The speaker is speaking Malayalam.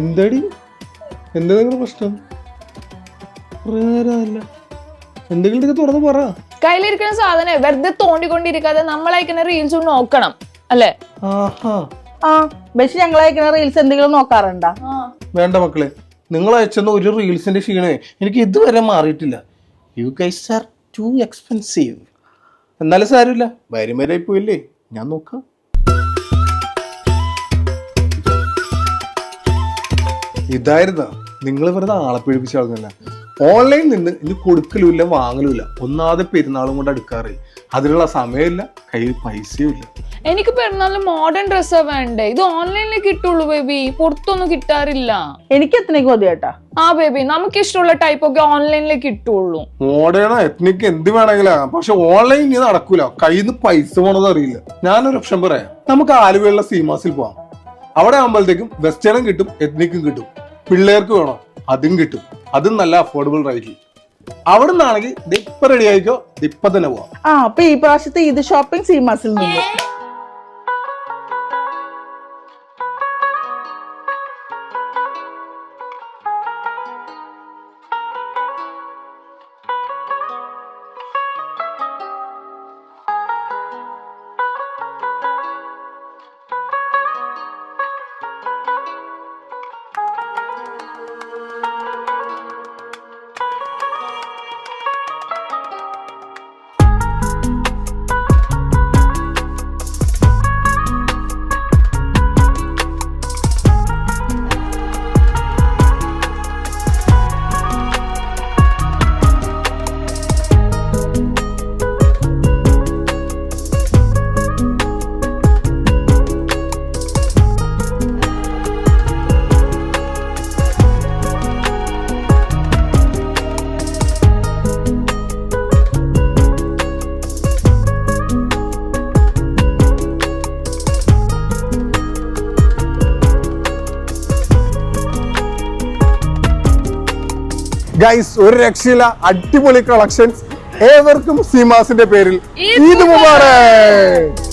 എന്താടി? എന്താ നിങ്ങളുടെ പ്രശ്നം? കുറേ നേരമല്ല എന്തെങ്കിലും തുറന്ന് പറ. കയ്യിലിരിക്കുന്ന സാധനം വെറുതെ തോണ്ടിക്കൊണ്ടിരിക്കാതെ നമ്മൾ അയക്കുന്ന റീൽസ് നോക്കണം അല്ലേ? ആഹാ. ആ ബഷി ഞങ്ങൾ അയക്കുന്ന റീൽസ് എന്തെങ്കിലും നോക്കാറുണ്ടോ? വേണ്ട മക്കളെ നിങ്ങൾ അയച്ചെന്ന ഒരു റീൽസിന്റെ ക്ഷീണമേ എനിക്ക് ഇതുവരെ മാറിയിട്ടില്ല. You guys are too expensive എന്നാലും സാരമില്ല. വരും വരെ പോയില്ലേ ഞാൻ നോക്കാം. ഇതായിരുന്ന. നിങ്ങൾ വെറുതെ ആളെ പേടിപ്പിച്ച ആളുന്നല്ല ഓൺലൈൻ നിന്ന് ഇനി കൊടുക്കലുമില്ല വാങ്ങലുമില്ല. ഒന്നാമത് പെരുന്നാളും കൊണ്ട് അടുക്കാറില്ല അതിനുള്ള സമയമില്ല കയ്യിൽ പൈസയും ഇല്ല എനിക്ക് പെരുന്നാളിൽ മോഡേൺ ഡ്രസ്സാ വേണ്ടേ? ഇത് ഓൺലൈനിൽ കിട്ടുള്ളൂ ബേബി പുറത്തൊന്നും കിട്ടാറില്ല. എനിക്ക് എത്തണേക്ക് മതി കേട്ടാ ആ ബേബി നമുക്ക് ഇഷ്ടമുള്ള ടൈപ്പ് ഒക്കെ ഓൺലൈനിൽ കിട്ടുള്ളൂ. മോഡേണോ എത്നിക്ക് എന്ത് വേണമെങ്കിലും. പക്ഷെ ഓൺലൈൻ ഇനി നടക്കൂല. കയ്യിൽ നിന്ന് പൈസ പോണത് അറിയില്ല ഞാനൊരു ഓപ്ഷൻ പറയാം. നമുക്ക് ആലുവയുള്ള സീമാസിൽ പോവാം. അവിടെ ആകുമ്പോഴത്തേക്കും വെസ്റ്റേണും കിട്ടും എത്നിക്കും കിട്ടും. പിള്ളേർക്ക് വേണോ? അതും കിട്ടും. അതും നല്ല അഫോർഡബിൾ റേറ്റിൽ അവിടെ നിന്നാണെങ്കിൽ ഇപ്പൊ റെഡി ആയിക്കോ? ഇപ്പൊ തന്നെ പോവാം. ആ ഈ പ്രാവശ്യത്തെ ഇത് ഷോപ്പിംഗ് സീമാസിൽ നിന്ന്. ഗൈസ് ഒരു രക്ഷയില്ല. അടിപൊളി കളക്ഷൻസ്. ഏവർക്കും സീമാസിന്റെ പേരിൽ ഈദ് മുബാറക്.